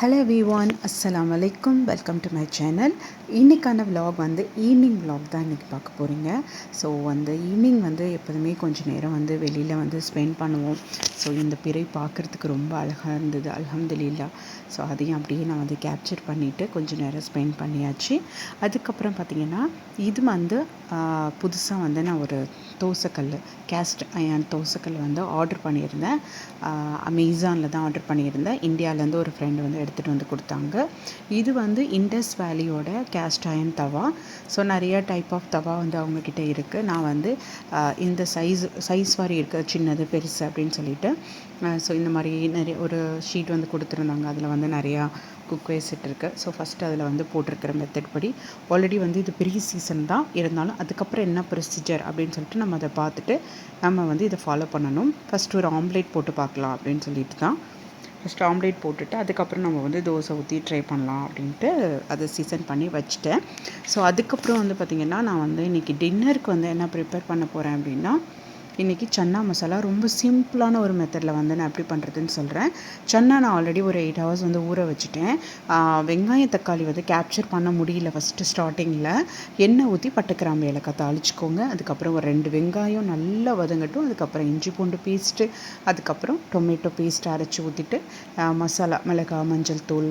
Hello we ஒன் அஸ்லாம் வலைக்கும் வெல்கம் டு மை சேனல் இன்றைக்கான விலாக் வந்து ஈவினிங் விலாக் தான் இன்றைக்கி பார்க்க போகிறீங்க ஸோ அந்த ஈவினிங் வந்து எப்போதுமே கொஞ்சம் நேரம் வந்து வெளியில் வந்து ஸ்பெண்ட் பண்ணுவோம். ஸோ இந்த பிறை பார்க்குறதுக்கு ரொம்ப அழகாக இருந்தது அலமதுல்லா ஸோ அதையும் அப்படியே நான் வந்து கேப்சர் பண்ணிவிட்டு கொஞ்சம் நேரம் ஸ்பெண்ட் பண்ணியாச்சு. அதுக்கப்புறம் பார்த்திங்கன்னா இது வந்து புதுசாக வந்து நான் ஒரு தோசைக்கல் கேஸ்ட் அயன் தோசைக்கல் வந்து ஆர்டர் பண்ணியிருந்தேன். அமேசானில் தான் ஆர்டர் பண்ணியிருந்தேன். இந்தியாவிலேருந்து ஒரு ஃப்ரெண்டு வந்து எடுத்துகிட்டு வந்து கொடுத்தாங்க. இது வந்து இண்டஸ் வேலியோட கேஸ்ட் அயன் தவா. ஸோ நிறைய டைப் ஆஃப் தவா வந்து அவங்கக்கிட்ட இருக்குது நான் வந்து இந்த சைஸ் சைஸ் வாரி இருக்குது சின்னது பெருசு அப்படின்னு சொல்லிட்டு ஸோ இந்த மாதிரி நிறைய ஒரு ஷீட் வந்து கொடுத்துருந்தாங்க. அதில் வந்து நிறையா குக் செட் இருக்குது ஸோ ஃபஸ்ட்டு அதில் வந்து போட்டிருக்கிற மெத்தட் படி ஆல்ரெடி வந்து இது பெரிய சீசன் தான். இருந்தாலும் அதுக்கப்புறம் என்ன ப்ரொசீஜர் அப்படின்னு சொல்லிட்டு நம்ம அதை பார்த்துட்டு நம்ம வந்து இதை ஃபாலோ பண்ணணும். ஃபஸ்ட்டு ஒரு ஆம்லேட் போட்டு பார்க்கலாம் அப்படின்னு சொல்லிட்டு தான். ஃபஸ்ட்டு ஆம்லேட் போட்டுட்டு அதுக்கப்புறம் நம்ம வந்து தோசை ஊற்றி ட்ரை பண்ணலாம் அப்படின்ட்டு அதை சீசன் பண்ணி வச்சுட்டேன். ஸோ அதுக்கப்புறம் வந்து பார்த்திங்கன்னா நான் வந்து இன்றைக்கி டின்னருக்கு வந்து என்ன ப்ரிப்பேர் பண்ண போகிறேன் அப்படின்னா இன்றைக்கி சன்னா மசாலா ரொம்ப சிம்பிளான ஒரு மெத்தடில் வந்து நான் எப்படி பண்ணுறதுன்னு சொல்கிறேன் சன்னா நான் ஆல்ரெடி ஒரு எயிட் ஹவர்ஸ் வந்து ஊற வச்சுட்டேன். வெங்காய தக்காளி வந்து கேப்சர் பண்ண முடியல ஃபஸ்ட்டு ஸ்டார்டிங்கில் எண்ணெய் ஊற்றி பட்டுக்கிராம்பு ஏலக்காய் தாளிச்சிக்கோங்க. அதுக்கப்புறம் ஒரு ரெண்டு வெங்காயம் நல்லா வதங்கட்டும். அதுக்கப்புறம் இஞ்சி பூண்டு பேஸ்ட்டு அதுக்கப்புறம் டொமேட்டோ பேஸ்ட் அரைச்சி ஊற்றிட்டு மசாலா மிளகாய் மஞ்சள் தூள்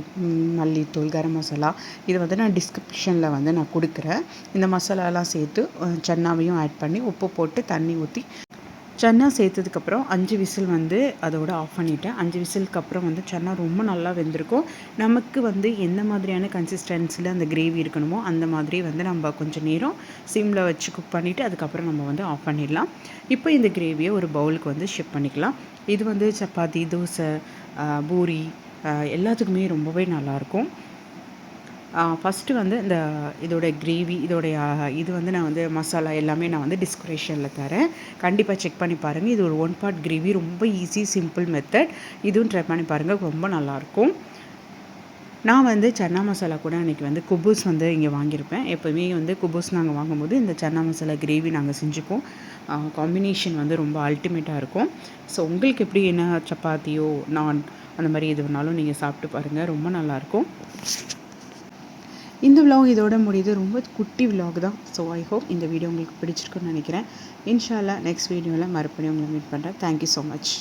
மல்லித்தூள் கரம் மசாலா இது வந்து நான் டிஸ்கிரிப்ஷனில் வந்து நான் கொடுக்குறேன். இந்த மசாலாலாம் சேர்த்து சன்னாவையும் ஆட் பண்ணி உப்பு போட்டு தண்ணி ஊற்றி சன்னா சேர்த்ததுக்கப்புறம் அஞ்சு விசில் வந்து அதோட ஆஃப் பண்ணிவிட்டேன் அஞ்சு விசிலுக்கு அப்புறம் வந்து சன்னா ரொம்ப நல்லா வெந்திருக்கும். நமக்கு வந்து எந்த மாதிரியான கன்சிஸ்டன்சியில் அந்த கிரேவி இருக்கணுமோ அந்த மாதிரி வந்து நம்ம கொஞ்சம் நேரம் சிம்மில் வச்சு குக் பண்ணிவிட்டு அதுக்கப்புறம் நம்ம வந்து ஆஃப் பண்ணிடலாம். இப்போ இந்த கிரேவியை ஒரு பவுலுக்கு வந்து ஷிப் பண்ணிக்கலாம். இது வந்து சப்பாத்தி தோசை பூரி எல்லாத்துக்குமே ரொம்பவே நல்லாயிருக்கும் ஃபஸ்ட்டு வந்து இந்த இதோடைய கிரேவி இதோடைய இது வந்து நான் வந்து மசாலா எல்லாமே நான் வந்து டிஸ்கரேஷனில் தரேன். கண்டிப்பாக செக் பண்ணி பாருங்கள் இது ஒரு ஒன் பார்ட் கிரேவி ரொம்ப ஈஸி சிம்பிள் மெத்தட் இதுவும் ட்ரை பண்ணி பாருங்கள் ரொம்ப நல்லாயிருக்கும். நான் வந்து சன்னா மசாலா கூட அன்றைக்கி வந்து குபூஸ் வந்து இங்கே வாங்கியிருப்பேன். எப்போவுமே வந்து குபூஸ் நாங்கள் வாங்கும்போது இந்த சன்னா மசாலா கிரேவி நாங்கள் செஞ்சுப்போம் காம்பினேஷன் வந்து ரொம்ப அல்டிமேட்டாக இருக்கும். ஸோ உங்களுக்கு எப்படி என்ன சப்பாத்தியோ நான் அந்த மாதிரி எது வேணாலும் நீங்கள் சாப்பிட்டு பாருங்கள் ரொம்ப நல்லாயிருக்கும். இந்த விலாக் இதோட முடியுது. ரொம்ப குட்டி விலாக் தான். ஸோ ஐ ஹோப் இந்த வீடியோ உங்களுக்கு பிடிச்சிருக்குன்னு நினைக்கிறேன். இன்ஷால்லா நெக்ஸ்ட் வீடியோவில் மறுபடியும் உங்களை மீட் பண்ணுறேன் தேங்க்யூ ஸோ மச்